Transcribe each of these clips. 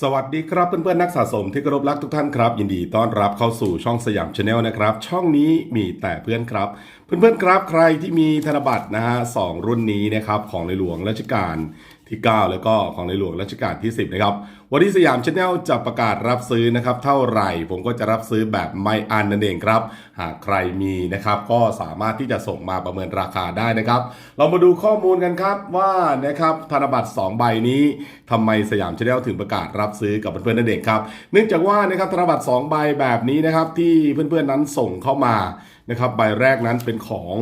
สวัสดีครับเพื่อนๆนักสะสมที่เคารพรักทุกท่านครับ ยินดีต้อนรับเข้าสู่ช่องสยามชาแนลนะครับ ช่องนี้มีแต่เพื่อนครับ เพื่อนๆครับใครที่มีธนบัตรนะฮะสองรุ่นนี้นะครับของในหลวงรัชกาล ที่ 9 แล้วก็ของในหลวงรัชกาลที่ 10 นะครับ วันนี้สยามชาแนลจะประกาศรับซื้อนะครับ เท่าไหร่ ผมก็จะรับซื้อแบบไม่อันนั่นเองครับ หากใครมีนะครับ ก็สามารถที่จะส่งมาประเมินราคาได้นะครับ เรามาดูข้อมูลกันครับว่านะครับธนบัตร 2 ใบนี้ทำไมสยามชาแนลถึงประกาศรับซื้อกับเพื่อนๆนั่นเองครับ เนื่องจากว่านะครับธนบัตร 2 ใบแบบนี้นะครับที่เพื่อนๆนั้นส่งเข้ามานะครับใบแรกนั้นเป็นของ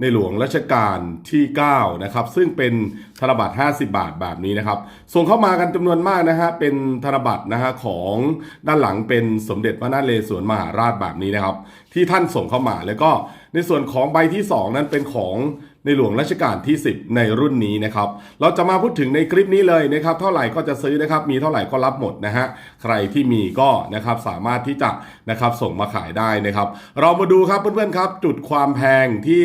ในหลวงรัชกาลที่ 9 นะครับ ซึ่งเป็น ธนบัตร 50 บาทแบบนี้นะครับ ส่งเข้ามากันจำนวนมากนะฮะ เป็นธนบัตรนะฮะของด้านหลังเป็นสมเด็จพระนเรศวรมหาราชแบบนี้นะครับ ที่ท่านส่งเข้ามาแล้วก็ในส่วนของใบที่ 2 นั้นเป็นของในหลวงรัชกาลที่ 10 ในรุ่นนี้นะครับ เราจะมาพูดถึงในคลิปนี้เลยนะครับ เท่าไหร่ก็จะซื้อนะครับ มีเท่าไหร่ก็รับหมดนะฮะ ใครที่มีก็นะครับสามารถที่จะนะครับส่งมาขายได้นะครับ เรามาดูครับเพื่อนๆครับ จุดความแพงที่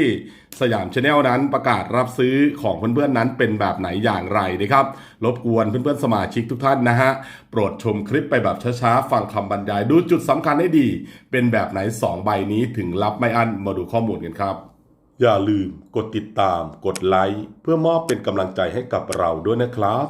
สยามชาแนลนั้นประกาศรับซื้อของเพื่อนๆนั้นเป็นแบบแบบไหนอย่างไรนะครับ รบกวนเพื่อนๆสมาชิกทุกท่านนะฮะ โปรดชมคลิปไปแบบช้าๆ ฟังคำบรรยาย ดูจุดสำคัญให้ดี เป็นแบบไหน 2 ใบนี้ถึงรับไม่อั้นมาดูข้อมูลกันครับ อย่าลืมกดติดตาม กดไลค์เพื่อมอบเป็นกำลังใจให้กับเราด้วยนะครับ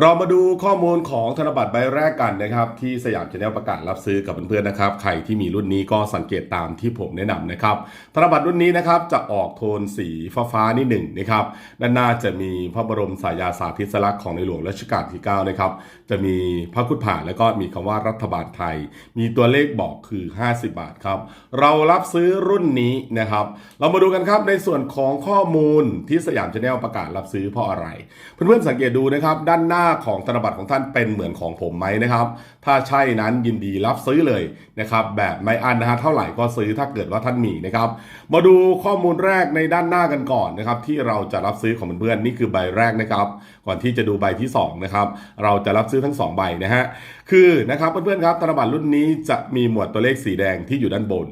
เรามาดูข้อมูลของธนบัตรใบแรกกันนะครับที่สยามชาแนลประกาศรับซื้อกับเพื่อนๆนะครับใครที่มีรุ่นนี้ก็สังเกตตามที่ผมแนะนำนะครับธนบัตรรุ่นนี้นะครับจะออกโทนสีฟ้าๆนิดหนึ่งนะครับด้านหน้าจะมีพระบรมสายาสาธิสลักษณ์ของในหลวงรัชกาลที่9นะครับจะมีพระคุดผ่าแล้วก็มีคำว่ารัฐบาลไทย มีตัวเลขบอกคือ 50 บาทครับเรารับซื้อรุ่นนี้นะครับเรามาดูกันครับในส่วนของข้อมูลที่สยามชาแนลประกาศรับซื้อเพราะอะไร เพื่อนๆสังเกตดูนะครับด้านหน้าของธนบัตรของท่านเป็นเหมือนของผมไหมนะครับ ถ้าใช่นั้นยินดีรับซื้อเลยนะครับ แบบไม่อันนะฮะเท่าไหร่ก็ซื้อถ้าเกิดว่าท่านมีนะครับ มาดูข้อมูลแรกในด้านหน้ากันก่อนนะครับที่เราจะรับซื้อของเพื่อนๆนี่คือใบแรกนะครับ ก่อนที่จะดูใบที่สองนะครับเราจะรับซื้อทั้งสองใบนะฮะคือนะครับเพื่อนๆครับธนบัตรรุ่นนี้จะมีหมวดตัวเลขสีแดงที่อยู่ด้านบน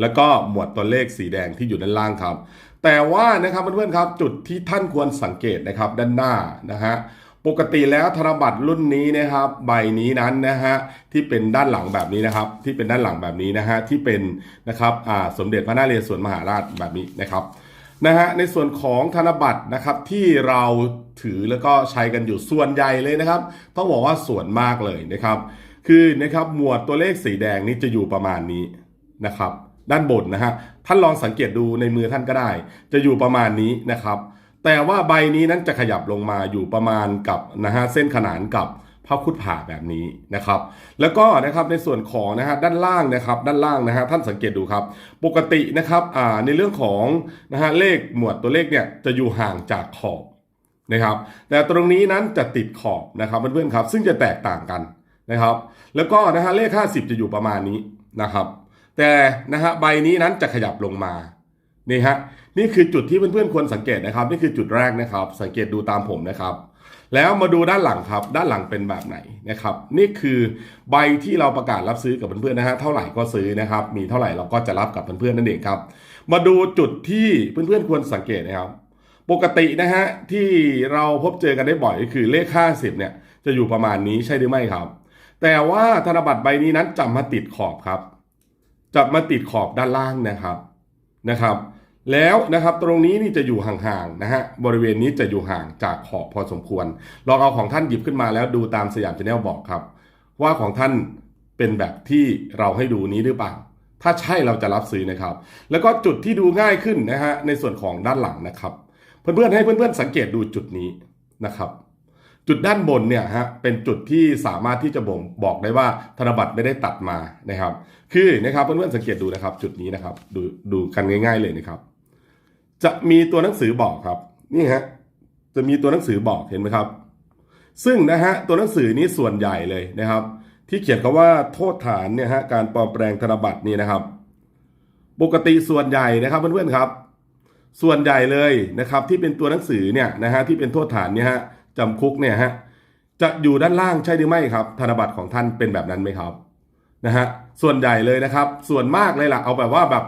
แล้วก็หมวดตัวเลขสีแดงที่อยู่ด้านล่างครับแต่ว่านะครับเพื่อนๆครับจุดที่ท่านควรสังเกตนะครับด้านหน้านะฮะ ปกติแล้วธนบัตรรุ่นนี้นะครับใบนี้นั้นนะฮะที่เป็นด้านหลังแบบนี้นะครับ ที่เป็นด้านหลังแบบนี้นะฮะที่เป็นนะครับอ่าสมเด็จพระนเรศวรมหาราชแบบนี้นะครับนะฮะในส่วนของธนบัตรนะครับที่เราถือแล้วก็ใช้กันอยู่ส่วนใหญ่เลยนะครับ ต้องบอกว่าส่วนมากเลยนะครับ คือนะครับหมวดตัวเลขสีแดงนี่จะอยู่ประมาณนี้นะครับ ด้านบนนะฮะท่านลองสังเกตดูในมือท่านก็ได้ จะอยู่ประมาณนี้นะครับ แต่ว่าใบนี้นั้นจะขยับลงมาอยู่ประมาณกับนะฮะเส้นขนานกับพระคุดผ่าแบบนี้นะครับ แล้วก็นะครับในส่วนของนะฮะด้านล่างนะครับด้านล่างนะฮะท่านสังเกตดูครับ ปกตินะครับอ่าในเรื่องของนะฮะเลขหมวดตัวเลขเนี่ยจะอยู่ห่างจากขอบนะครับ แต่ตรงนี้นั้นจะติดขอบนะครับเพื่อนๆครับ ซึ่งจะแตกต่างกันนะครับ แล้วก็นะฮะเลข 50 จะอยู่ประมาณนี้นะครับ แต่นะฮะใบนี้นั้นจะขยับลงมา นี่ฮะนี่คือจุดที่เพื่อนๆควรสังเกตนะครับ นี่คือจุดแรกนะครับ สังเกตดูตามผมนะครับ แล้วมาดูด้านหลังครับ ด้านหลังเป็นแบบไหนนะครับ นี่คือใบที่เราประกาศรับซื้อกับเพื่อนๆนะฮะเท่าไหร่ก็ซื้อนะครับ มีเท่าไหร่เราก็จะรับกับเพื่อนๆนั่นเองครับ มาดูจุดที่เพื่อนๆควรสังเกตนะครับ ปกตินะฮะที่เราพบเจอกันได้บ่อยก็คือเลข 50 เนี่ย จะอยู่ประมาณนี้ใช่หรือไม่ครับ แต่ว่าธนบัตรใบนี้นั้นจะมาติดขอบครับจะมาติดขอบด้านล่างนะครับนะครับ แล้วนะครับตรงนี้นี่จะอยู่ห่างๆนะฮะบริเวณนี้จะอยู่ห่างจากขอบพอสมควร ลองเอาของท่านหยิบขึ้นมาแล้วดูตามสยามชาแนลบอกครับ ว่าของท่านเป็นแบบที่เราให้ดูนี้หรือเปล่า ถ้าใช่เราจะรับซื้อนะครับ แล้วก็จุดที่ดูง่ายขึ้นนะฮะในส่วนของด้านหลังนะครับ เพื่อนๆให้เพื่อนๆสังเกตดูจุดนี้นะครับจุดด้านบนเนี่ยฮะเป็นจุดที่สามารถที่จะบ่งบอกได้ว่าธนบัตรไม่ได้ตัดมานะครับ คือนะครับเพื่อนๆสังเกตดูนะครับ จุดนี้นะครับ ดูดูกันง่าย ๆเลยนะครับ จะมีตัวหนังสือบอกครับ นี่ฮะจะมีตัวหนังสือบอกเห็นไหมครับ ซึ่งนะฮะตัวหนังสือนี้ส่วนใหญ่เลยนะครับ ที่เขียนคำว่าโทษฐานเนี่ยฮะการปลอมแปลงธนบัตรนี่นะครับ ปกติส่วนใหญ่นะครับเพื่อนๆครับ ส่วนใหญ่เลยนะครับ ที่เป็นตัวหนังสือเนี่ยนะฮะที่เป็นโทษฐานเนี่ยฮะจำคุกเนี่ยฮะจะอยู่ด้านล่างใช่หรือไม่ครับ ธนบัตรของท่านเป็นแบบนั้นไหมครับนะฮะส่วนใหญ่เลยนะครับ ส่วนมากเลยล่ะเอาแบบว่าแบบ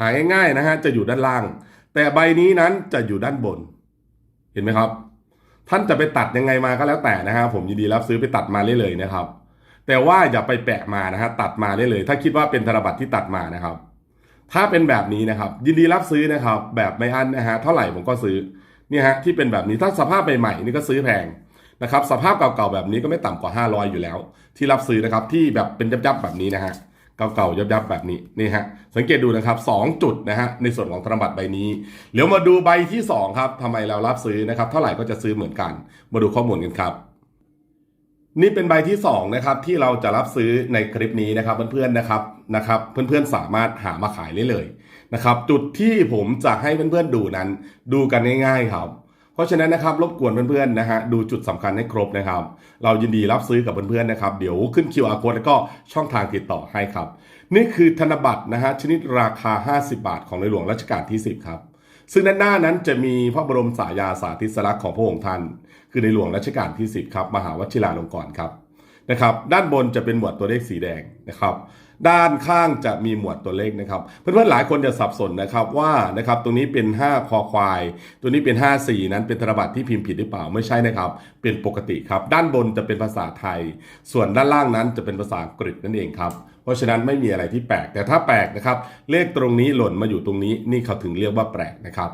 หาง่ายๆนะฮะจะอยู่ด้านล่าง แต่ใบนี้นั้นจะอยู่ด้านบน เห็นไหมครับ ท่านจะไปตัดยังไงมาก็แล้วแต่นะฮะผมยินดีรับซื้อไปตัดมาได้เลยนะครับ แต่ว่าอย่าไปแปะมานะฮะตัดมาได้เลย ถ้าคิดว่าเป็นธนบัตรที่ตัดมานะครับ ถ้าเป็นแบบนี้นะครับ ยินดีรับซื้อนะครับ แบบไม่อั้นนะฮะเท่าไหร่ผมก็ซื้อเนี่ยฮะที่เป็นแบบนี้ถ้าสภาพใหม่ๆนี่ก็ซื้อแพงนะครับสภาพเก่าๆแบบนี้ก็ไม่ต่ำกว่า 500 อยู่แล้ว ที่รับซื้อนะครับที่แบบเป็นยับๆแบบนี้นะฮะ เก่าๆยับๆแบบนี้นี่ฮะสังเกตดูนะครับ 2 จุดนะฮะในส่วนของธนบัตรใบนี้เดี๋ยวมาดูใบที่ 2 ครับทำไมเรารับซื้อนะครับเท่าไหร่ก็จะซื้อเหมือนกัน มาดูข้อมูลกันครับ นี่เป็นใบที่ 2 นะครับ ที่เราจะรับซื้อในคลิปนี้นะครับเพื่อนๆนะครับนะครับเพื่อนๆสามารถหามาขายได้เลยนะครับจุดที่ผมจะให้เพื่อนๆดูนั้น ดูกันง่ายๆครับ เพราะฉะนั้นนะครับรบกวนเพื่อนๆนะฮะดูจุดสำคัญให้ครบนะครับ เรายินดีรับซื้อกับเพื่อนๆนะครับ เดี๋ยวขึ้น QR code แล้วก็ช่องทางติดต่อให้ครับ นี่คือธนบัตรนะฮะชนิดราคา 50 บาท ของในหลวงรัชกาลที่ 10 ครับซึ่งด้านหน้านั้นจะมีพระบรมสายาสาธิสลักษณ์ของพระองค์ท่าน คือในหลวงรัชกาลที่ 10 ครับ มหาวชิราลงกรณ์ครับนะครับ ด้านบนจะเป็นหมวดตัวเลขสีแดงนะครับ ด้านข้างจะมีหมวดตัวเลขนะครับ เพื่อนๆหลายคนจะสับสนนะครับว่านะครับตรงนี้เป็น 5 คอควาย ตัวนี้เป็น 5 4 นั้นเป็นธนบัตรที่พิมพ์ผิดหรือเปล่าไม่ใช่นะครับ เป็นปกติครับ ด้านบนจะเป็นภาษาไทย ส่วนด้านล่างนั้นจะเป็นภาษาอังกฤษนั่นเองครับเพราะฉะนั้นไม่มีอะไรที่แปลก แต่ถ้าแปลกนะครับ เลขตรงนี้หล่นมาอยู่ตรงนี้ นี่เขาถึงเรียกว่าแปลกนะครับ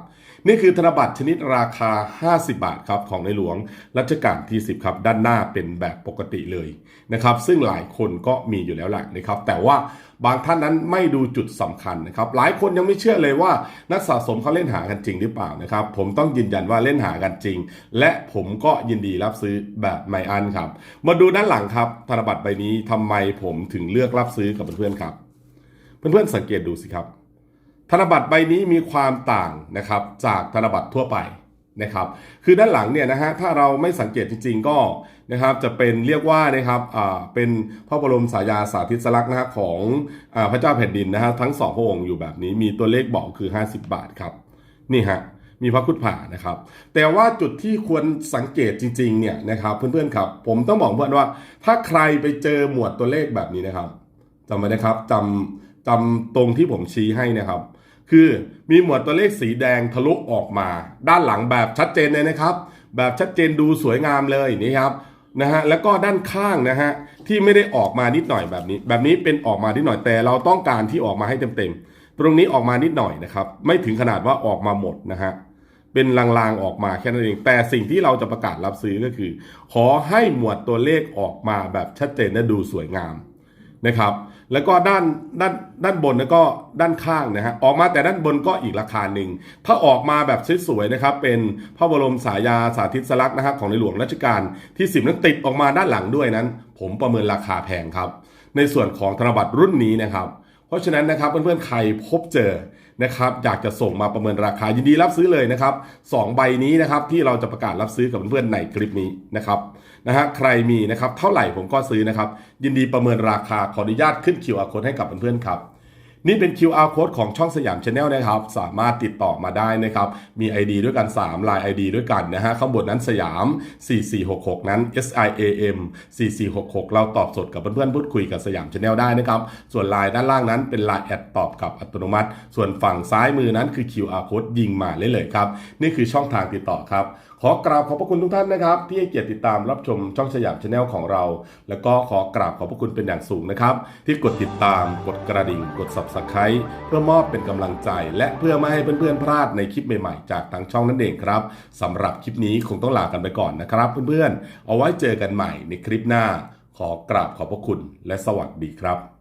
นี่คือธนบัตรชนิดราคา 50 บาทครับของในหลวงรัชกาลที่ 10 ครับด้านหน้าเป็นแบบปกติเลยนะครับซึ่งหลายคนก็มีอยู่แล้วแหละนะครับแต่ว่าบางท่านนั้นไม่ดูจุดสำคัญนะครับหลายคนยังไม่เชื่อเลยว่านักสะสมเขาเล่นหากันจริงหรือเปล่านะครับผมต้องยืนยันว่าเล่นหากันจริง และผมก็ยินดีรับซื้อแบบไม่อันครับ มาดูด้านหลังครับธนบัตรใบนี้ทำไมผมถึงเลือกรับซื้อกับเพื่อนๆครับ เพื่อนๆสังเกตดูสิครับ ธนบัตรใบนี้มีความต่างนะครับจากธนบัตรทั่วไปนะครับคือด้านหลังเนี่ยนะฮะถ้าเราไม่สังเกตจริง ๆ ก็นะครับจะเป็นเรียกว่านะครับอ่าเป็นพระบรมสายาสาธิสลักษณ์นะฮะของอาพระเจ้าแผ่นดินนะฮะทั้งสองพระองค์อยู่แบบนี้มีตัวเลขบอกคือ 50 บาทครับนี่ฮะมีพระคุดผ่านะครับ แต่ว่าจุดที่ควรสังเกตจริงๆเนี่ยนะครับเพื่อนๆครับ ผมต้องบอกเพื่อนว่า ถ้าใครไปเจอหมวดตัวเลขแบบนี้นะครับจำไว้นะครับจำจำตรงที่ผมชี้ให้นะครับ คือมีหมวดตัวเลขสีแดงทะลุออกมา ด้านหลังแบบชัดเจนเลยนะครับ แบบชัดเจนดูสวยงามเลยนี่ครับนะฮะแล้วก็ด้านข้างนะฮะที่ไม่ได้ออกมานิดหน่อยแบบนี้ แบบนี้เป็นออกมานิดหน่อยแต่เราต้องการที่ออกมาให้เต็มๆตรงนี้ออกมานิดหน่อยนะครับไม่ถึงขนาดว่าออกมาหมดนะฮะเป็นลางๆออกมาแค่นั้นเอง แต่สิ่งที่เราจะประกาศรับซื้อก็คือ ขอให้หมวดตัวเลขออกมาแบบชัดเจนและดูสวยงามนะครับ แล้วก็ด้านด้านด้านบนแล้วก็ด้านข้างนะฮะออกมาแต่ด้านบนก็อีกราคาหนึ่งถ้าออกมาแบบสวยๆนะครับเป็นพระบรมสายาสาธิตสลักษณ์นะครับของในหลวงรัชกาลที่10นั้นติดออกมาด้านหลังด้วยนั้น ผมประเมินราคาแพงครับ ในส่วนของธนบัตรรุ่นนี้นะครับ เพราะฉะนั้นนะครับเพื่อนๆใครพบเจอ นะครับอยากจะส่งมาประเมินราคายินดีรับซื้อเลยนะครับสองใบนี้นะครับที่เราจะประกาศรับซื้อกับเพื่อนๆในคลิปนี้นะครับนะฮะใครมีนะครับเท่าไหร่ผมก็ซื้อนะครับยินดีประเมินราคาขออนุญาตขึ้น QR code ให้กับเพื่อนๆครับ นี่เป็น QR code ของช่องสยามชาแนลนะครับ สามารถติดต่อมาได้นะครับ มี ID ด้วยกัน 3 ลาย ID ด้วยกันนะฮะ ข้างบนนั้นสยาม 4466 นั้น SIAM 4466 เราตอบสดกับเพื่อนๆ พูดคุยกับสยามชาแนลได้นะครับ ส่วนลายด้านล่างนั้นเป็นลายแอดตอบกับอัตโนมัติ ส่วนฝั่งซ้ายมือนั้นคือ QR code ยิงมาเลยเลยครับ นี่คือช่องทางติดต่อครับ ขอกราบขอบพระคุณทุกท่านนะครับ ที่ให้เกียรติติดตามรับชมช่องสยามชาแนลของเรา แล้วก็ขอกราบขอบพระคุณเป็นอย่างสูงนะครับ ที่กดติดตามกดกระดิ่ง กด subscribe เพื่อมอบเป็นกำลังใจ และเพื่อไม่ให้เพื่อนๆพลาดในคลิปใหม่ๆ จากทางช่องนั่นเองครับสำหรับคลิปนี้คงต้องลากันไปก่อนนะครับ เพื่อนๆเอาไว้เจอกันใหม่ในคลิปหน้า ขอกราบขอบพระคุณและสวัสดีครับ